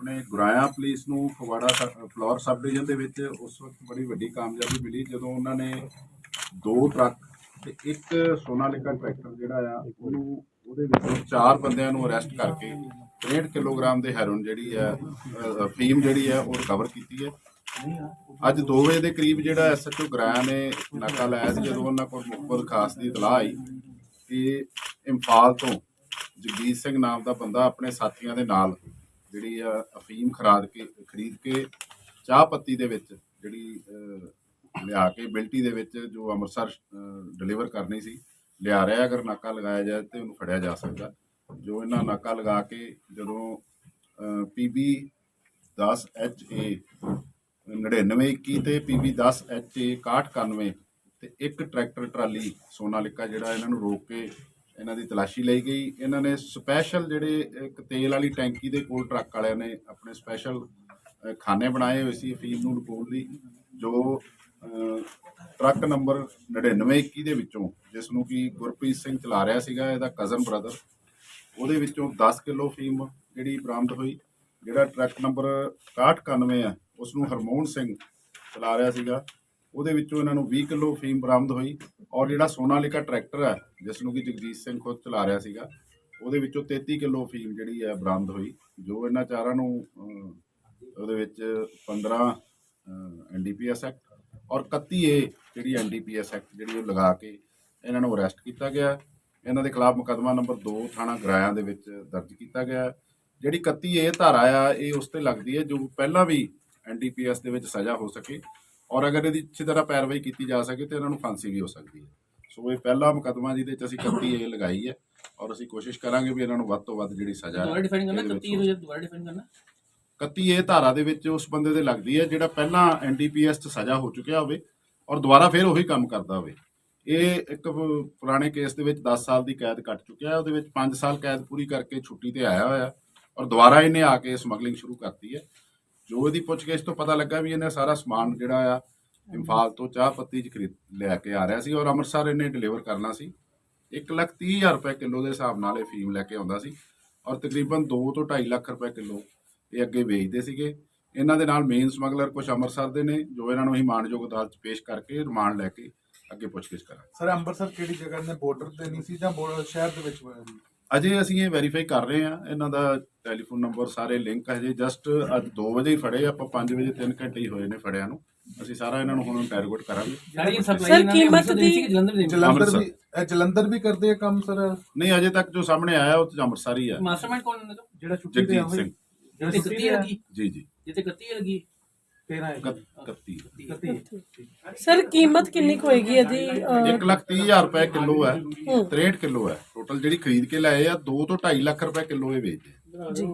ਆਪਣੇ ਗੁਰਾਇਆ ਪੁਲਿਸ ਨੂੰ Phagwara sub- Phillaur sub division ਦੇ ਵਿੱਚ ਉਸ ਵਕਤ ਬੜੀ ਵੱਡੀ ਕਾਮਯਾਬੀ ਮਿਲੀ ਜਦੋਂ ਉਹਨਾਂ ਨੇ ਦੋ ਟਰੱਕ ਤੇ ਇੱਕ ਸੋਨਾਲਿਕਾ ਟਰੈਕਟਰ ਜਿਹੜਾ ਆ, ਉਹਨੂੰ ਉਹਦੇ ਵਿੱਚੋਂ ਚਾਰ ਬੰਦਿਆਂ ਨੂੰ ਅਰੈਸਟ ਕਰਕੇ 63 ਕਿਲੋਗ੍ਰਾਮ ਦੇ ਹੈਰੋਇਨ ਜਿਹੜੀ ਆ ਫੀਮ ਜਿਹੜੀ ਆ, ਉਹ ਰਿਕਵਰ ਕੀਤੀ ਹੈ। ਅੱਜ 2 ਵਜੇ ਦੇ ਕਰੀਬ ਜਿਹੜਾ ਐਸਐਚਓ ਗਰਾਇਆ ਨੇ ਨਾਕਾ ਲਾਇਆ ਸੀ, ਜਦੋਂ ਉਹਨਾਂ ਕੋਲ ਮੁਖਬਰ ਖਾਸ ਦੀ ਇਤਲਾਹ ਆਈ ਕਿ ਇੰਫਾਲ ਤੋਂ ਜਗਜੀਤ ਸਿੰਘ ਨਾਮ ਦਾ ਬੰਦਾ ਆਪਣੇ ਸਾਥੀਆਂ ਦੇ ਨਾਲ ਜਿਹੜੀ ਆ ਅਫੀਮ ਖਰਾਦ ਕੇ, ਖਰੀਦ ਕੇ ਚਾਹ ਪੱਤੀ ਦੇ ਵਿੱਚ ਜਿਹੜੀ ਲਿਆ ਕੇ ਬਿਲਟੀ ਦੇ ਵਿੱਚ ਜੋ ਅੰਮ੍ਰਿਤਸਰ ਡਿਲੀਵਰ ਕਰਨੀ ਸੀ, ਲਿਆ ਰਿਹਾ ਅਗਰ ਨਾਕਾ ਲਗਾਇਆ ਜਾਏ ਤੇ ਉਹਨੂੰ ਫੜਿਆ ਜਾ ਸਕਦਾ। ਜੋ ਇਹਨਾਂ ਨਾਕਾ ਲਗਾ ਕੇ ਜਦੋਂ ਪੀਬੀ 10 ਐਚ ਏ 9921 ਤੇ ਪੀਬੀ 10 ਐਚ ਏ 6191 ਤੇ ਇੱਕ ਟਰੈਕਟਰ ਟਰਾਲੀ ਸੋਨਾਲਿਕਾ ਜਿਹੜਾ ਇਹਨਾਂ ਨੂੰ ਰੋਕ ਕੇ ਇਹਨਾਂ ਦੀ ਤਲਾਸ਼ੀ ਲਈ ਗਈ। ਇਹਨਾਂ ਨੇ ਸਪੈਸ਼ਲ ਜਿਹੜੇ ਇੱਕ ਤੇਲ ਵਾਲੀ ਟੈਂਕੀ ਦੇ ਕੋਲ ਟਰੱਕ ਵਾਲਿਆਂ ਨੇ ਆਪਣੇ ਸਪੈਸ਼ਲ ਖਾਨੇ ਬਣਾਏ ਹੋਏ ਸੀ, ਅਫੀਮ ਨੂੰ ਲੁਕਾਉਣ ਲਈ, ਜੋ ਟਰੱਕ ਨੰਬਰ 9921 ਦੇ ਵਿੱਚੋਂ ਜਿਸ ਨੂੰ ਕਿ ਗੁਰਪ੍ਰੀਤ ਸਿੰਘ ਚਲਾ ਰਿਹਾ ਸੀਗਾ, ਇਹਦਾ ਕਜ਼ਨ ਬ੍ਰਦਰ ਉਹਦੇ ਵਿੱਚੋਂ 10 ਕਿਲੋ ਫੀਮ ਜਿਹੜੀ ਬਰਾਮਦ ਹੋਈ, ਜਿਹੜਾ ਟਰੱਕ ਨੰਬਰ 6191 ਆ ਉਸ ਨੂੰ ਹਰਮੋਹਨ ਸਿੰਘ ਚਲਾ ਰਿਹਾ ਸੀਗਾ। ਉਹਦੇ ਵਿੱਚੋਂ ਇਹਨਾਂ ਨੂੰ 20 ਕਿਲੋ ਫੀਮ ਬਰਾਮਦ ਹੋਈ ਔਰ ਜਿਹੜਾ ਸੋਨਾਲਿਕਾ ਟਰੈਕਟਰ ਹੈ, ਜਿਸ ਨੂੰ ਕਿ ਜਗਜੀਤ ਸਿੰਘ ਖੁਦ ਚਲਾ ਰਿਹਾ ਸੀਗਾ, ਉਹਦੇ ਵਿੱਚੋਂ 33 ਕਿਲੋ ਫੀਮ ਜਿਹੜੀ ਹੈ ਬਰਾਮਦ ਹੋਈ, ਜੋ ਇਹਨਾਂ ਚਾਰਾਂ ਨੂੰ ਉਹਦੇ ਵਿੱਚ 15 ਐਨਡੀਪੀਐਸ ਐਕਟ ਔਰ 31 ਏ ਜਿਹੜੀ ਐਨਡੀਪੀਐਸ ਐਕਟ ਜਿਹੜੀ ਉਹ ਲਗਾ ਕੇ ਇਹਨਾਂ ਨੂੰ ਅਰੈਸਟ ਕੀਤਾ ਗਿਆ। ਇਹਨਾਂ ਦੇ ਖਿਲਾਫ ਮੁਕੱਦਮਾ ਨੰਬਰ 2 ਥਾਣਾ ਗਰਾਇਆ ਦੇ ਵਿੱਚ ਦਰਜ ਕੀਤਾ ਗਿਆ। ਜਿਹੜੀ 31 ਏ ਧਾਰਾ ਆ, ਇਹ ਉਸ ਤੇ ਲੱਗਦੀ ਹੈ ਜੋ ਪਹਿਲਾਂ ਵੀ ਐਨਡੀਪੀਐਸ ਦੇ ਵਿੱਚ ਸਜ਼ਾ ਹੋ ਸਕੇ। ਔਰ ਅਗਰ ਇਹਦੀ ਅੱਛੀ ਤਰ੍ਹਾਂ ਪੈਰਵਾਈ ਕੀਤੀ ਜਾ ਸਕੇ ਤੇ ਇਹਨਾਂ ਨੂੰ ਫਾਂਸੀ ਵੀ ਹੋ ਸਕਦੀ ਹੈ। ਸੋ ਇਹ ਪਹਿਲਾ ਮੁਕੱਦਮਾ ਜਿਹਦੇ ਚ ਅਸੀਂ 31 ਏ ਲਗਾਈ ਹੈ ਔਰ ਅਸੀਂ ਕੋਸ਼ਿਸ਼ ਕਰਾਂਗੇ ਵੀ ਇਹਨਾਂ ਨੂੰ ਵੱਧ ਤੋਂ ਵੱਧ ਜਿਹੜੀ ਸਜ਼ਾ ਦੁਬਾਰਾ ਡਿਫਾਈਨ ਕਰਨਾ ਇਹਦੇ ਵਿੱਚ 31 ਹੋ ਦੁਬਾਰਾ ਡਿਫਾਈਨ ਕਰਨਾ? 31 ਏ ਧਾਰਾ ਦੇ ਵਿੱਚ ਉਸ ਬੰਦੇ ਦੇ ਲੱਗਦੀ ਹੈ ਜਿਹੜਾ ਪਹਿਲਾਂ ਐਨਡੀਪੀਐਸ 'ਚ ਸਜ਼ਾ ਹੋ ਚੁੱਕਿਆ ਹੋਵੇ ਔਰ ਦੁਬਾਰਾ ਫਿਰ ਉਹੀ ਕੰਮ ਕਰਦਾ ਹੋਵੇ। ਇਹ ਇੱਕ ਪੁਰਾਣੇ ਕੇਸ ਦੇ ਵਿੱਚ 10 ਸਾਲ ਦੀ ਕੈਦ ਕੱਟ ਚੁੱਕਿਆ ਹੈ ਉਹਦੇ ਵਿੱਚ 5 ਸਾਲ ਕੈਦ ਪੂਰੀ ਕਰਕੇ ਛੁੱਟੀ ਤੇ ਆਇਆ ਹੋਇਆ ਔਰ ਦੁਬਾਰਾ ਇਹਨੇ ਆ ਕੇ ਸਮਗਲਿੰਗ ਸ਼ੁਰੂ ਕਰਤੀ ਹੈ। ਜੋ ਇਹਦੀ ਪੁੱਛਗਿੱਛ ਤੋਂ ਪਤਾ ਲੱਗਾ ਵੀ ਇਹਨੇ ਸਾਰਾ ਸਮਾਨ ਜਿਹੜਾ ਆ ਇੰਫਾਲ ਤੋਂ ਚਾਹ ਪੱਤੀ 'ਚ ਖਰੀਦ ਲੈ ਕੇ ਆ ਰਿਹਾ ਸੀ ਔਰ ਅੰਮ੍ਰਿਤਸਰ ਇਹਨੇ ਡਿਲੀਵਰ ਕਰਨਾ ਸੀ। 1 ਲੱਖ 30 ਹਜ਼ਾਰ ਰੁਪਏ ਕਿਲੋ ਦੇ ਹਿਸਾਬ ਨਾਲ ਇਹ ਫੀਮ ਲੈ ਕੇ ਆਉਂਦਾ ਸੀ ਔਰ ਤਕਰੀਬਨ 2 ਤੋਂ 2.5 ਲੱਖ ਰੁਪਏ ਕਿਲੋ ਇਹ ਅੱਗੇ ਵੇਚਦੇ ਸੀਗੇ। ਇਹਨਾਂ ਦੇ ਨਾਲ ਮੇਨ ਸਮਗਲਰ ਕੁਝ ਅੰਮ੍ਰਿਤਸਰ ਦੇ ਨੇ ਜੋ ਇਹਨਾਂ ਨੂੰ ਅਸੀਂ ਮਾਨਯੋਗ ਅਦਾਲਤ 'ਚ ਪੇਸ਼ ਕਰਕੇ ਰਿਮਾਂਡ ਲੈ ਕੇ ਅੱਗੇ ਪੁੱਛਗਿੱਛ ਕਰਾਂਗੇ। ਸਰ ਅੰਮ੍ਰਿਤਸਰ ਕਿਹੜੀ ਜਗ੍ਹਾ ਨੇ? ਬਾਰਡਰ ਤੇ ਨਹੀਂ ਸੀ ਜਾਂ ਸ਼ਹਿਰ ਦੇ ਵਿੱਚ ਹੋਇਆ ਜੀ ਅਜੇ ਅਸੀਂ ਇਹ ਵੈਰੀਫਾਈ ਕਰ ਰਹੇ ਹਾਂ ਇਹਨਾਂ ਦਾ ਟੈਲੀਫੋਨ ਨੰਬਰ ਸਾਰੇ ਲਿੰਕ ਹੈ ਜੀ। ਜਸਟ ਅੱਜ 2 ਵਜੇ ਹੀ ਫੜੇ ਆਪਾਂ 5 ਵਜੇ 3 ਘੰਟੇ ਹੀ ਹੋਏ ਨੇ ਫੜਿਆਂ ਨੂੰ। ਅਸੀਂ ਸਾਰਾ ਇਹਨਾਂ ਨੂੰ ਹੁਣ ਇੰਟਰੋਗੇਟ ਕਰਾਂਗੇ। ਸਾਰੀ ਸਪਲਾਈ ਕੀਮਤ ਦੀ- ਜਲੰਧਰ ਸੀ ਜਲੰਧਰ। ਵੀ ਇਹ ਜਲੰਧਰ ਵੀ ਕਰਦੇ ਆ ਕੰਮ ਸਰ? ਨਹੀਂ ਅਜੇ ਤੱਕ ਜੋ ਸਾਹਮਣੇ ਆਇਆ ਉਹ ਤਾਂ ਅੰਮ੍ਰਿਤਸਰ ਹੀ ਹੈ ਮਾਸਟਰਮਾਈਂਡ ਕੌਣ ਨੇ ਜਿਹੜਾ ਛੁੱਟੀ ਤੇ ਹੋਈ ਸਿੰਘ। ਜਿਹੜਾ ਛੁੱਟੀ 31 ਤੇ ਲੱਗੀ ਜੀ ਜੀ। ਜਿੱਤੇ 31 ਲੱਗੀ 13 ਹੈ 31 ਸਰ ਕੀਮਤ ਕਿੰਨੀ ਕੁ ਹੋਏਗੀ ਇਹਦੀ? ਅਹ, 1 ਲੱਖ 30 ਹਜ਼ਾਰ ਰੁਪਏ ਕਿਲੋ ਹੈ 63 ਕਿਲੋ ਹੈ। ਟੋਟਲ ਜਿਹੜੀ ਖਰੀਦ ਕੇ ਲਾਏ ਆ 2 ਤੋਂ 2.5 ਲੱਖ ਰੁਪਏ ਕਿਲੋ ਇਹ ਵੇਚਦੇ ਆ। ਜੀ।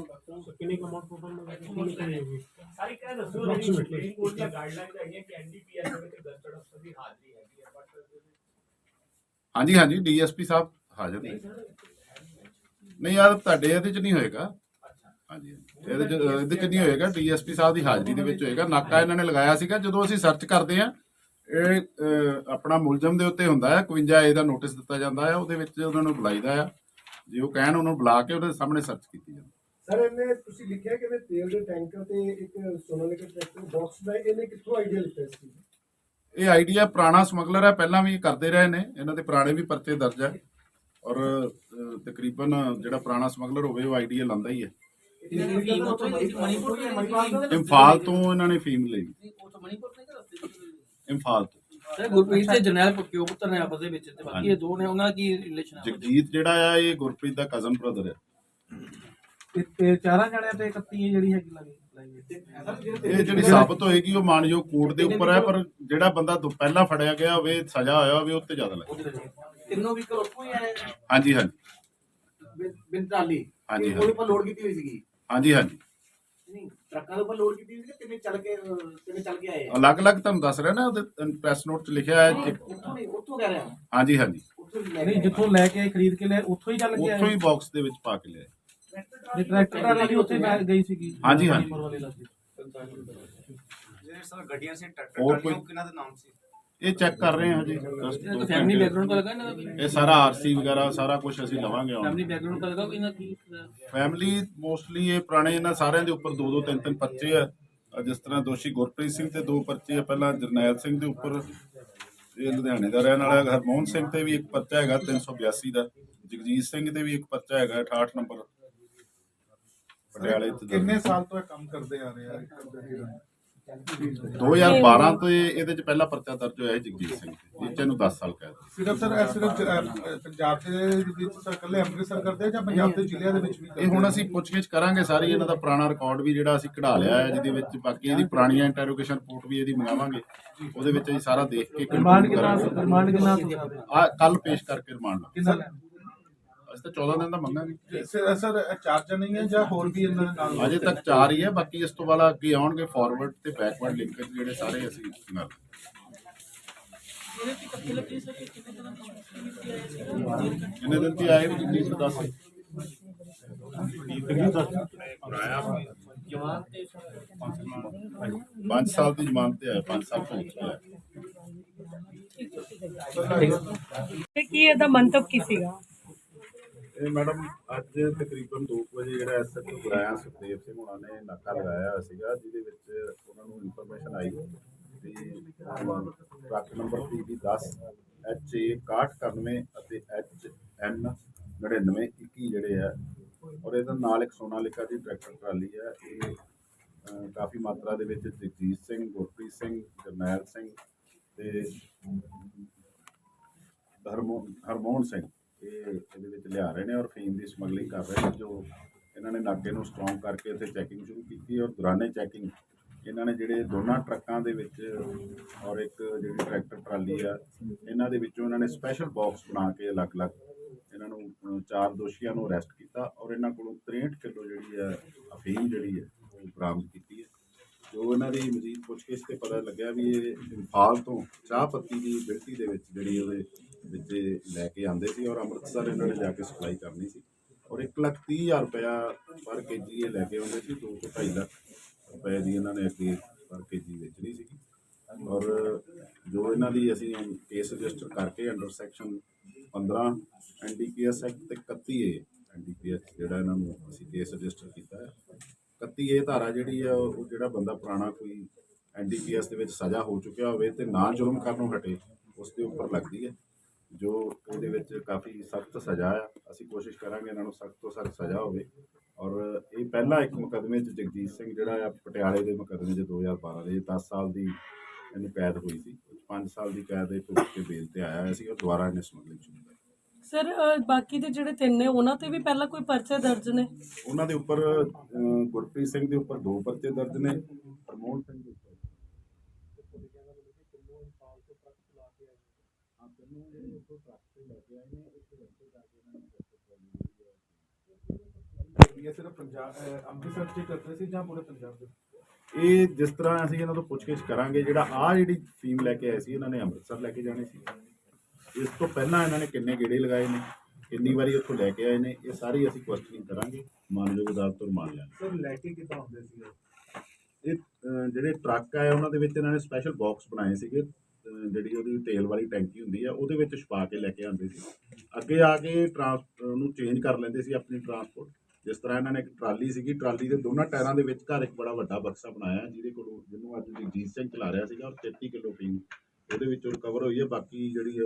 ਸਾਰੀ ਕਹਿ ਦੱਸੋ ਸੁਪਰੀਮ ਕੋਰਟ ਦੀਆਂ ਗਾਈਡਲਾਈਨਸ ਹੈਗੀਆਂ ਕਿ ਐਨਡੀਪੀਐਸ ਦੇ ਵਿੱਚ ਗਸਟਡ ਅਫਸਰ ਦੀ ਹਾਜ਼ਰੀ ਹੈਗੀ ਹੈ ਬਟ ਹਾਂਜੀ ਹਾਂਜੀ ਡੀਐਸਪੀ ਸਾਹਿਬ ਹਾਜ਼ਰ ਨੇ। ਨਹੀਂ ਯਾਰ ਤੁਹਾਡੇ ਇਹਦੇ ਚ ਨਹੀਂ ਹੋਏਗਾ। ਹਾਂਜੀ ਹਾਂਜੀ। ਇਹਦੇ ਚ ਇਹਦੇ ਚ ਨਹੀਂ ਹੋਏਗਾ ਡੀਐਸਪੀ ਸਾਹਿਬ ਦੀ ਹਾਜ਼ਰੀ ਦੇ ਵਿੱਚ ਹੋਏਗਾ। ਨਾਕਾ ਇਹਨਾਂ ਨੇ ਲਗਾਇਆ ਸੀਗਾ ਜਦੋਂ ਅਸੀਂ ਸਰਚ ਕਰਦੇ ਆ ਇਹ ਅਹ, ਆਪਣਾ ਮੁਲਜ਼ਮ ਦੇ ਉੱਤੇ ਹੁੰਦਾ ਹੈ 51 ਏ ਦਾ ਨੋਟਿਸ ਦਿੱਤਾ ਜਾਂਦਾ ਹੈ ਉਹਦੇ ਵਿੱਚ ਉਹਨਾਂ ਨੂੰ ਬੁਲਾਈਦਾ ਆ ਜੇ ਉਹ ਕਹਿਣ ਉਹਨੂੰ ਬੁਲਾ ਕੇ ਉਹਦੇ ਸਾਹਮਣੇ ਸਰਚ ਕੀਤੀ ਜਾਂਦੀ ਸਰ ਇਹਨੇ ਤੁਸੀਂ ਲਿਖਿਆ ਕਿ ਇਹਨੇ ਤੇਲ ਦੇ ਟੈਂਕਰ ਤੇ ਇੱਕ ਸੋਨਾਲਿਕਾ ਟਰੈਕਟਰ ਬਾਕਸ ਦਾ ਇਹਨੇ ਕਿੱਥੋਂ ਆਈਡੀਆ ਲਿੱਤਾ ਸੀ ਇਹ ਆਈਡੀਆ ਪੁਰਾਣਾ ਸਮਗਲਰ ਹੈ ਪਹਿਲਾਂ ਵੀ ਕਰਦੇ ਰਹੇ ਨੇ ਇਹਨਾਂ ਦੇ ਪੁਰਾਣੇ ਵੀ ਪਰਚੇ ਦਰਜ ਹੈ। ਔਰ ਅਹ, ਤਕਰੀਬਨ ਜਿਹੜਾ ਪੁਰਾਣਾ ਸਮਗਲਰ ਹੋਵੇ ਉਹ ਆਈਡੀਆ ਲਾਂਦਾ ਹੀ ਹੈ। ਇਹਨਾਂ ਨੇ ਫੀਮ ਉੱਥੋਂ ਹੀ ਲਈ ਸੀ ਮਣੀਪੁਰ ਤੋਂ ਮਣੀਪੁਰ ਇੰਫਾਲ ਤੋਂ ਇਹਨਾਂ ਨੇ ਫੀਮ ਲਈ। ਉੱਥੋਂ ਮਣੀਪੁਰ ਤੋਂ ਹੀ ਰਸਤੇ ਇੰਫਾਲ ਤੋਂ। ਸਰ ਗੁਰਪ੍ਰੀਤ ਤੇ ਜਰਨੈਲ ਕਿਉਂ ਪੁੱਤਰ ਨੇ ਆਪਸ ਦੇ ਵਿੱਚ ਤੇ ਬਾਕੀ ਇਹ ਦੋ ਨੇ ਉਹਨਾਂ ਦਾ ਕੀ ਰਿਲੇਸ਼ਨ ਹੈ ਜਗਜੀਤ ਜਿਹੜਾ ਆ ਇਹ ਗੁਰਪ੍ਰੀਤ ਦਾ ਕਜ਼ਨ ਬ੍ਰਦਰ ਹੈ ਤੇ- ਤੇ ਚਾਰਾਂ ਜਣਿਆਂ ਤੇ 31 ਜਿਹੜੀ ਹੈਗੀ ਲੱਗੀ ਇਹ ਜਿਹੜੀ ਸਾਬਤ ਹੋਏਗੀ ਉਹ ਮਾਨਯੋਗ ਕੋਰਟ ਦੇ ਉੱਪਰ ਹੈ ਪਰ ਜਿਹੜਾ ਬੰਦਾ ਤੋਂ ਪਹਿਲਾਂ ਫੜਿਆ ਗਿਆ ਹੋਵੇ ਸਜ਼ਾ ਹੋਇਆ ਹੋਵੇ ਉਹ ਤੇ ਜ਼ਿਆਦਾ ਲੱਗੇ। ਤਿੰਨੋਂ ਵਹੀਕਲ ਉੱਥੋਂ ਹੀ ਆਏ ਹਾਂਜੀ ਹਾਂਜੀ। ਟਰਾਲੀ ਹਾਂਜੀ, ਇਹ ਉਹਦੇ ਉੱਪਰ ਲੋਡ ਕੀਤੀ ਹੋਈ ਸੀਗੀ। ਹਾਂਜੀ ਹਾਂਜੀ। ਨਹੀਂ ਟਰੱਕਾਂ ਦੇ ਉੱਪਰ ਲੋਡ ਕੀਤੀ ਸੀ ਕਿੰਨੇ ਚੱਲ ਕੇ ਅਹ, ਕਿੰਨੇ ਚੱਲ ਕੇ ਆਏ ਆ? ਅਲੱਗ-ਅਲੱਗ ਤੁਹਾਨੂੰ ਦੱਸ ਰਿਹਾ ਨਾ ਉਹਦੇ ਪ੍ਰੈਸ ਨੋਟ 'ਚ ਲਿਖਿਆ ਹੈ ਇੱਕ ਉੱਥੋਂ ਨਹੀਂ ਉੱਥੋਂ ਕਹਿ ਰਿਹਾ ਹਾਂਜੀ ਹਾਂਜੀ। ਉੱਥੋਂ ਹੀ ਲੈ ਨਹੀਂ ਕੇ ਜਿੱਥੋਂ ਲੈ ਕੇ ਆਏ, ਖਰੀਦ ਕੇ ਲੈ ਉੱਥੋਂ ਹੀ ਚੱਲ ਕੇ ਉੱਥੋਂ ਹੀ ਆਏ ਬਾਕਸ ਦੇ ਵਿੱਚ ਪਾ ਕੇ ਲਿਆ ਜੇ ਟਰੈਕਟਰ ਟਰਾਲੀ ਵੀ ਉੱਥੇ ਮੈਂ ਗਈ ਸੀਗੀ। ਹਾਂਜੀ, ਹਾਂਜੀ। ਮਣੀਪੁਰ ਵਾਲੇ ਇਲਾਕੇ। ਜਿਹੜੇ ਸਰ ਗੱਡੀਆਂ ਸੀ ਹੋਰ ਟਰੈਕਟਰ ਕੋਈ- ਕਿਹਨਾਂ ਦੇ ਨਾਮ ਸੀ? ਇਹ ਚੈੱਕ ਕਰ ਰਹੇ ਹਾਂ ਹਜੇ ਦੋ ਦਾ ਫੈਮਿਲੀ। ਬੈਕਗ੍ਰਾਉਂਡ ਪਤਾ ਲੱਗਾ ਇਹਨਾਂ ਦਾ ਇਹ ਸਾਰਾ ਆਰਸੀ ਵਗੈਰਾ ਸਾਰਾ ਕੁਝ ਅਸੀਂ ਲਵਾਂਗੇ ਹੁਣ। ਫੈਮਿਲੀ ਬੈਕਗ੍ਰਾਉਂਡ ਪਤਾ ਲੱਗਾ ਕੋਈ ਇਹਨਾਂ ਕੀ ਫੈਮਿਲੀ ਮੋਸਟਲੀ ਇਹ ਪੁਰਾਣੇ ਇਹਨਾਂ ਸਾਰਿਆਂ ਦੇ ਉੱਪਰ ਦੋ ਦੋ ਤਿੰਨ ਤਿੰਨ ਪਰਚੇ ਆ। ਜਿਸ ਤਰ੍ਹਾਂ ਦੋਸ਼ੀ ਗੁਰਪ੍ਰੀਤ ਸਿੰਘ ਤੇ ਦੋ ਪਰਚੇ ਆ ਪਹਿਲਾਂ ਜਰਨੈਲ ਸਿੰਘ ਦੇ ਉੱਪਰ। ਇਹ ਲੁਧਿਆਣੇ ਦਾ ਰਹਿਣ ਵਾਲਾ। ਹਰਮੋਹਨ ਸਿੰਘ ਤੇ ਵੀ ਇੱਕ ਪਰਚਾ ਹੈਗਾ 382 ਦਾ। ਜਗਜੀਤ ਸਿੰਘ ਤੇ ਵੀ ਇੱਕ ਪਰਚਾ ਹੈਗਾ 68 ਨੰਬਰ। ਪਟਿਆਲੇ ਤੇ ਕਿੰਨੇ ਸਾਲ ਤੋਂ ਇਹ ਕੰਮ ਕਰਦੇ ਆ ਰਹੇ ਆ? 2012 ਤੋਂ ਇਹ- ਇਹਦੇ ਚ ਪਹਿਲਾ ਪਰਚਾ ਦਰਜ ਹੋਇਆ ਹੈ ਜਗਜੀਤ ਸਿੰਘ ਤੇ ਜਿਸ ਨੂੰ 10 ਸਾਲ ਕੈਦ ਸਿਰਫ ਸਰ ਇਹ ਸਿਰਫ ਅਹ, ਪੰਜਾਬ ਦੇ ਵਿੱਚ ਸਰ ਇਕੱਲੇ ਅੰਮ੍ਰਿਤਸਰ ਕਰਦੇ ਆ ਜਾਂ ਪੰਜਾਬ ਦੇ ਜ਼ਿਲ੍ਹਿਆਂ ਦੇ ਵਿੱਚ ਵੀ ਇਹ ਹੁਣ ਅਸੀਂ ਪੁੱਛਗਿੱਛ ਕਰਾਂਗੇ ਸਾਰੀ ਇਹਨਾਂ ਦਾ ਪੁਰਾਣਾ ਰਿਕਾਰਡ ਵੀ ਜਿਹੜਾ ਅਸੀਂ ਕਢਾ ਲਿਆ ਹੈ ਜਿਹਦੇ ਵਿੱਚ ਬਾਕੀ ਇਹਦੀ ਪੁਰਾਣੀਆਂ ਇੰਟਰੋਗੇਸ਼ਨ ਰਿਪੋਰਟ ਵੀ ਇਹਦੀ ਮੰਗਾਵਾਂਗੇ। ਉਹਦੇ ਵਿੱਚ ਅਸੀਂ ਸਾਰਾ ਦੇਖ ਕੇ ਰਿਮਾਂਡ ਕਿੰਨਾ। ਰਿਮਾਂਡ ਕਿੰਨਾ ਆ ਕੱਲ ਪੇਸ਼ ਕਰਕੇ ਰਿਮਾਂਡ ਕਿੰਨਾ? ਲੈਣਾ? ਅਸੀਂ ਤਾਂ 14 ਦਿਨ ਦਾ ਮੰਗਾਂਗੇ ਸਰ ਸਰ ਇਹ ਚਾਰਜ ਨਹੀਂ ਹੈ ਜਾਂ ਹੋਰ ਵੀ ਇਹਨਾਂ ਦੇ ਨਾਲ ਅਜੇ ਤੱਕ ਚਾਰ ਹੀ ਹੈ ਬਾਕੀ ਇਸ ਤੋਂ ਬਾਅਦ ਅੱਗੇ ਆਉਣਗੇ ਫਾਰਵਰਡ ਤੇ ਬੈਕਵਰਡ ਲਿੰਕੇਜ ਜਿਹੜੇ ਸਾਰੇ ਅਸੀਂ ਨਾਲ। ਕਿੰਨੇ ਦਿਨ ਤੇ ਆਏ ਵੀ ਜਗਦੀਸ਼ ਨੂੰ ਦੱਸ। ਪੰਜ ਸਾਲ ਦੀ ਜ਼ਮਾਨਤ ਤੇ ਆਇਆ 5 ਸਾਲ ਤੋਂ ਉੱਤੇ ਆਇਆ। ਤੇ ਕੀ ਇਹਦਾ ਮੰਤਵ ਕੀ ਸੀਗਾ? ਇਹ ਮੈਡਮ, ਅੱਜ ਤਕਰੀਬਨ 2 ਵਜੇ ਜਿਹੜਾ ਐਸਐਚਓ ਗੁਰਾਇਆ ਸੁਖਦੇਵ ਸਿੰਘ ਉਹਨਾਂ ਨੇ ਨਾਕਾ ਲਗਾਇਆ ਹੋਇਆ ਸੀਗਾ, ਜਿਹਦੇ ਵਿੱਚ ਉਹਨਾਂ ਨੂੰ ਇਨਫੋਰਮੇਸ਼ਨ ਆਈ ਕਿ ਟਰੱਕ ਨੰਬਰ PB 10 HA 6191 ਅਤੇ HN 9921 ਜਿਹੜੇ ਆ, ਔਰ ਇਹਦੇ ਨਾਲ ਇੱਕ ਸੋਨਾਲਿਕਾ ਦੀ ਟਰੈਕਟਰ ਟਰਾਲੀ ਹੈ ਇਹ ਕਾਫੀ ਮਾਤਰਾ ਦੇ ਵਿੱਚ ਜਗਜੀਤ ਸਿੰਘ, ਗੁਰਪ੍ਰੀਤ ਸਿੰਘ, ਜਰਨੈਲ ਸਿੰਘ ਤੇ ਹਰਮੋਹਨ ਹਰਮੋਹਨ ਸਿੰਘ। ਇਹ ਇਹਦੇ ਵਿੱਚ ਲਿਆ ਰਹੇ ਨੇ ਔਰ ਫੀਮ ਦੀ ਸਮਗਲਿੰਗ ਕਰ ਰਹੇ ਨੇ, ਜੋ ਇਹਨਾਂ ਨੇ ਨਾਕੇ ਨੂੰ ਸਟਰੋਂਗ ਕਰਕੇ ਇੱਥੇ ਚੈਕਿੰਗ ਸ਼ੁਰੂ ਕੀਤੀ ਔਰ ਦੌਰਾਨੇ ਚੈਕਿੰਗ ਇਹਨਾਂ ਨੇ ਜਿਹੜੇ ਦੋਨਾਂ ਟਰੱਕਾਂ ਦੇ ਵਿੱਚ ਔਰ ਇੱਕ ਜਿਹੜੀ ਟਰੈਕਟਰ ਟਰਾਲੀ ਆ, ਇਹਨਾਂ ਦੇ ਵਿੱਚੋਂ ਇਹਨਾਂ ਨੇ ਸਪੈਸ਼ਲ ਬਾਕਸ ਬਣਾ ਕੇ ਅਲੱਗ-ਅਲੱਗ ਇਹਨਾਂ ਨੂੰ ਚਾਰ ਦੋਸ਼ੀਆਂ ਨੂੰ ਅਰੈਸਟ ਕੀਤਾ ਔਰ ਇਹਨਾਂ ਕੋਲੋਂ 63 ਕਿਲੋ ਜਿਹੜੀ ਹੈ ਅਫੀਮ ਜਿਹੜੀ ਹੈ ਉਹ ਬਰਾਮਦ ਕੀਤੀ ਹੈ। ਜੋ ਇਹਨਾਂ ਦੀ ਮਜ਼ੀਦ ਪੁੱਛਗਿੱਛ ਤੇ ਪਤਾ ਲੱਗਿਆ ਵੀ ਇਹ ਇੰਫਾਲ ਤੋਂ ਚਾਹ ਪੱਤੀ ਦੀ ਬਿਲਟੀ ਦੇ ਵਿੱਚ ਜਿਹੜੀ ਉਹਦੇ ਵਿੱਚ ਲੈ ਕੇ ਆਉਂਦੇ ਸੀ ਔਰ ਅੰਮ੍ਰਿਤਸਰ ਇਹਨਾਂ ਨੇ ਜਾ ਕੇ ਸਪਲਾਈ ਕਰਨੀ ਸੀ। ਔਰ 1 ਲੱਖ ਤੀਹ ਹਜ਼ਾਰ ਰੁਪਇਆ ਪਰ ਕੇਜੀ ਇਹ ਲੈ ਕੇ ਆਉਂਦੇ ਸੀ 2 ਤੋਂ 2.5 ਲੱਖ ਰੁਪਏ ਦੀ ਇਹਨਾਂ ਨੇ ਅੱਗੇ ਪਰ ਕੇਜੀ ਵੇਚਣੀ ਸੀ ਔਰ ਜੋ ਇਹਨਾਂ ਦੀ ਅਸੀਂ ਕੇਸ ਰਜਿਸਟਰ ਕਰਕੇ ਅੰਡਰ ਸੈਕਸ਼ਨ 15 ਐਨਡੀਪੀਐਸ ਐਕਟ ਤੇ 31 ਏ ਐਨਡੀਪੀਐਸ ਜਿਹੜਾ ਇਹਨਾਂ ਨੂੰ ਅਸੀਂ ਕੇਸ ਰਜਿਸਟਰ ਕੀਤਾ ਹੈ। 31 ਏ ਧਾਰਾ ਜਿਹੜੀ ਆ, ਉਹ ਜਿਹੜਾ ਬੰਦਾ ਪੁਰਾਣਾ ਕੋਈ ਐਨਡੀਪੀਐਸ ਦੇ ਵਿੱਚ ਸਜ਼ਾ ਹੋ ਚੁੱਕਿਆ ਹੋਵੇ ਤੇ ਨਾ ਜੁਰਮ ਨੂੰ ਹਟੇ, ਉਸ ਦੇ ਉੱਪਰ ਲੱਗਦੀ ਹੈ। ਜੋ ਉਹਦੇ ਵਿੱਚ ਕਾਫੀ ਸਖਤ ਸਜ਼ਾ ਆ। ਅਸੀਂ ਕੋਸ਼ਿਸ਼ ਕਰਾਂਗੇ ਇਹਨਾਂ ਨੂੰ ਸਖਤ ਤੋਂ ਸਖਤ ਸਜ਼ਾ ਹੋਵੇ। ਔਰ ਇਹ ਪਹਿਲਾ ਇੱਕ ਮੁਕਦਮੇ 'ਚ ਜਗਜੀਤ ਸਿੰਘ ਜਿਹੜਾ ਆ ਪਟਿਆਲੇ ਦੇ ਮੁਕਦਮੇ 'ਚ 2012 ਦੇ 10 ਸਾਲ ਦੀ ਇਹਨੂੰ ਕੈਦ ਹੋਈ ਸੀ। 5 ਸਾਲ ਦੀ ਕੈਦ ਇਹ ਤੋਂ ਕੇ ਬੇਲ ਤੇ ਆਇਆ ਸੀ। ਔਰ ਦੁਬਾਰਾ ਇਹਨੇ ਸਮਗਲਿੰਗ ਸ਼ੁਰੂ ਕੀਤੀ ਸਰ ਬਾਕੀ ਦੇ ਜਿਹੜੇ ਤਿੰਨ ਨੇ ਉਹਨਾਂ ਤੇ ਵੀ ਪਹਿਲਾਂ ਕੋਈ ਪਰਚੇ ਦਰਜ ਨੇ? ਉਹਨਾਂ ਦੇ ਉੱਪਰ ਗੁਰਪ੍ਰੀਤ ਸਿੰਘ ਦੇ ਉੱਪਰ ਦੋ ਪਰਚੇ ਦਰਜ ਨੇ। ਹਰਮੋਹਨ ਸਿੰਘ ਦੇ ਉੱਪਰ ਹਾਂ, ਤਿੰਨੋਂ ਜਿਹੜੇ ਉੱਥੋਂ ਟਰੱਕ ਤੇ ਲੈ ਕੇ ਆਏ ਨੇ, ਇੱਥੇ ਰਸਤੇ ਜਾ ਕੇ ਇਹਨਾਂ ਨੇ ਟਰੈਕਟਰ ਟਰਾਲੀ ਜਿਹੜੀ ਹੈ ਇਹ ਸਿਰਫ ਪੰਜਾਬ ਅਹ, ਅੰਮ੍ਰਿਤਸਰ ਚ ਹੀ ਕਰਦੇ ਸੀ ਜਾਂ ਪੂਰੇ ਪੰਜਾਬ ਦੇ? ਇਹ ਜਿਸ ਤਰ੍ਹਾਂ ਅਸੀਂ ਇਹਨਾਂ ਤੋਂ ਪੁੱਛਗਿੱਛ ਕਰਾਂਗੇ ਜਿਹੜਾ ਆ ਜਿਹੜੀ ਫੀਮ ਲੈ ਕੇ ਆਏ ਸੀ ਇਹਨਾਂ ਨੇ ਅੰਮ੍ਰਿਤਸਰ ਲੈ ਕੇ ਜਾਣੀ ਸੀ। ਇਸ ਤੋਂ ਪਹਿਲਾਂ ਇਹਨਾਂ ਨੇ ਕਿੰਨੇ ਗੇੜੇ ਲਗਾਏ ਨੇ ਕਿੰਨੀ ਵਾਰੀ ਉੱਥੋਂ ਲੈ ਕੇ ਆਏ ਨੇ ਇਹ ਸਾਰੀ ਅਸੀਂ ਕੁਐਸਚਨਿੰਗ ਕਰਾਂਗੇ ਮਾਨਯੋਗ ਅਦਾਲਤ ਤੋਂ ਮੰਨ ਲਿਆ ਸਰ ਲੈ ਕੇ ਕਿੱਦਾਂ ਹੁੰਦੇ ਸੀ ਇਹ ਜਿਹੜੇ ਟਰੱਕ ਆਏ ਉਹਨਾਂ ਦੇ ਵਿੱਚ ਇਹਨਾਂ ਨੇ ਸਪੈਸ਼ਲ ਬਾਕਸ ਬਣਾਏ ਸੀਗੇ। ਜਿਹੜੀ ਉਹਦੀ ਤੇਲ ਵਾਲੀ ਟੈਂਕੀ ਹੁੰਦੀ ਆ, ਉਹਦੇ ਵਿੱਚ ਛਪਾ ਕੇ ਲੈ ਕੇ ਆਉਂਦੇ ਸੀ। ਅੱਗੇ ਆ ਕੇ ਟਰਾਂਸ ਨੂੰ ਚੇਂਜ ਕਰ ਲੈਂਦੇ ਸੀ ਆਪਣੀ ਟਰਾਂਸਪੋਰਟ ਜਿਸ ਤਰ੍ਹਾਂ ਇਹਨਾਂ ਨੇ ਇੱਕ ਟਰਾਲੀ ਸੀਗੀ, ਟਰਾਲੀ ਦੇ ਦੋਨਾਂ ਟਾਇਰਾਂ ਦੇ ਵਿਚਕਾਰ ਇੱਕ ਬੜਾ ਵੱਡਾ ਬਕਸਾ ਬਣਾਇਆ, ਜਿਹਦੇ ਕੋਲ, ਜਿਹਨੂੰ ਅੱਜ ਜਗਜੀਤ ਸਿੰਘ ਚਲਾ ਰਿਹਾ ਸੀਗਾ, ਔਰ 33 ਕਿਲੋ ਫੀਮ ਉਹਦੇ ਵਿੱਚੋਂ ਰਿਕਵਰ ਹੋਈ ਹੈ ਬਾਕੀ ਜਿਹੜੀ